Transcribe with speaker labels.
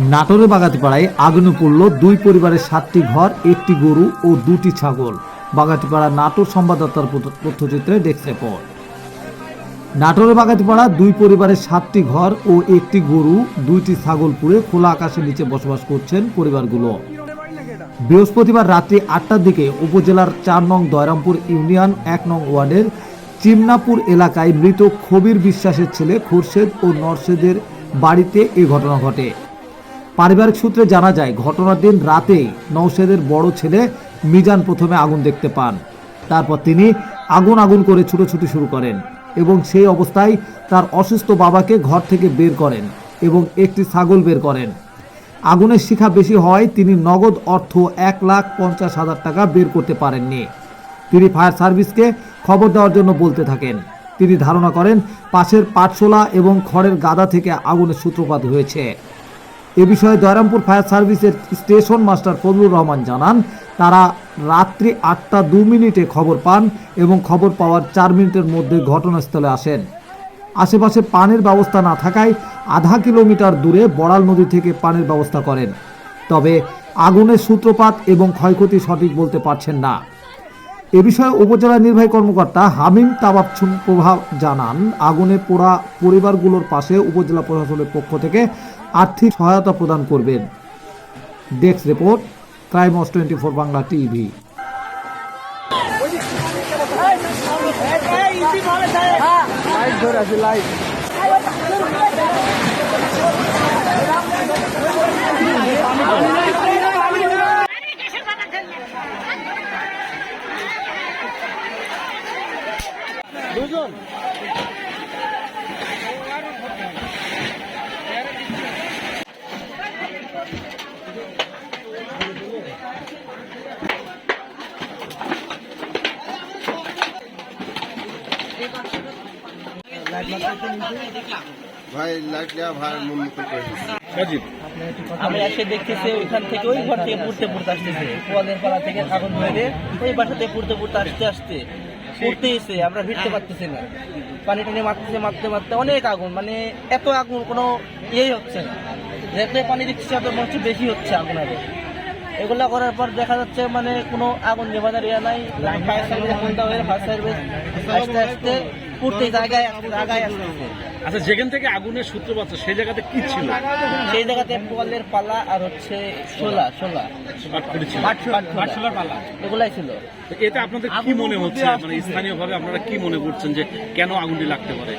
Speaker 1: নাটোরের বাগাতিপাড়ায় আগুনে পড়ল দুই পরিবারের সাতটি ঘর, একটি গরু ও দুটি ছাগল। বাগাতিপাড়া নাটোর সংবাদদাতার তথ্য- তথ্যচিত্রে ডেস্ক রিপোর্ট। নাটোরের বাগাতিপাড়া দুই পরিবারের সাতটি ঘর ও একটি গরু, দুইটি ছাগল পুড়ে খোলা আকাশের নিচে বসবাস করছেন পরিবারগুলো। বৃহস্পতিবার রাত্রি আটটার দিকে উপজেলার চার নং দয়রামপুর ইউনিয়ন এক নং ওয়ার্ডের চিমনাপুর এলাকায় মৃত খবির বিশ্বাসের ছেলে খুরশেদ ও নরশেদের বাড়িতে এ ঘটনা ঘটে। পারিবারিক সূত্রে জানা যায়, ঘটনার দিন রাতে নৌশেদের বড় ছেলে মিজান প্রথমে আগুন দেখতে পান। তারপর তিনি আগুন আগুন করে ছুটোছুটি শুরু করেন এবং সেই অবস্থায় তার অসুস্থ বাবাকে ঘর থেকে বের করেন এবং একটি ছাগল বের করেন। আগুনের শিখা বেশি হওয়ায় তিনি নগদ অর্থ এক লাখ পঞ্চাশ হাজার টাকা বের করতে পারেননি। তিনি ফায়ার সার্ভিসকে খবর দেওয়ার জন্য বলতে থাকেন। তিনি ধারণা করেন, পাশের পাটশোলা এবং খড়ের গাদা থেকে আগুনের সূত্রপাত হয়েছে। এ বিষয়ে দয়রামপুর ফায়ার সার্ভিসের স্টেশন মাস্টার ফজলুর রহমান জানান, তারা রাত্রি আটটা দু মিনিটে খবর পান এবং খবর পাওয়ার চার মিনিটের মধ্যে ঘটনাস্থলে আসেন। আশেপাশে পানির ব্যবস্থা না থাকায় আধা কিলোমিটার দূরে বড়াল নদী থেকে পানির ব্যবস্থা করেন। তবে আগুনের সূত্রপাত এবং ক্ষয়ক্ষতি সঠিক বলতে পারছেন না। এ বিষয়ে উপজেলা নির্বাহী কর্মকর্তা হামিম তাবাচ্ছুম প্রভাব জানান আগুনে পোড়া পরিবারগুলোর পাশে উপজেলা প্রশাসনের পক্ষ থেকে আর্থিক সহায়তা প্রদান করবেন desk report crimes twenty four Bangla TV
Speaker 2: ভাই লাইট দেওয়া ভাই মন মতো করে
Speaker 3: আমি এসে দেখতেছি ওইখান থেকে ওই ঘর থেকে পড়তে পড়তে আসতেছে। পোয়ালের পাড়া থেকে আগুন ধরে ওই বাসা থেকে পড়তে পড়তে আসতে আসতে। এসে আমরা ভিড়তে পারতেছি না। পানি টানি মারতেছে মারতে মারতে অনেক আগুন মানে এত আগুন কোনো ইয়েই হচ্ছে না। যেতে পানি দিচ্ছে এত মনে হচ্ছে বেশি হচ্ছে আগুন আগে এগুলো করার পর দেখা যাচ্ছে মানে কোনো আগুন নেভানোর ইয়া নাই। হয়ে ফায়ার সার্ভিস আস্তে আসতে পড়তে জায়গায় জায়গায় আসতেছে
Speaker 4: আচ্ছা যেখান থেকে আগুনের সূত্রপাত সেই জায়গাতে কি ছিল?
Speaker 3: সেই জায়গাতে পলের পালা আর হচ্ছে শোলা শোলা।
Speaker 4: পাটকুড়ি
Speaker 3: পাটশোলার পালা। এগুলাই ছিল।
Speaker 4: তো আপনাদের কি মনে হচ্ছে? মানে স্থানীয়ভাবে আপনারা কি মনে করছেন যে কেন আগুনটি লাগতে পারে?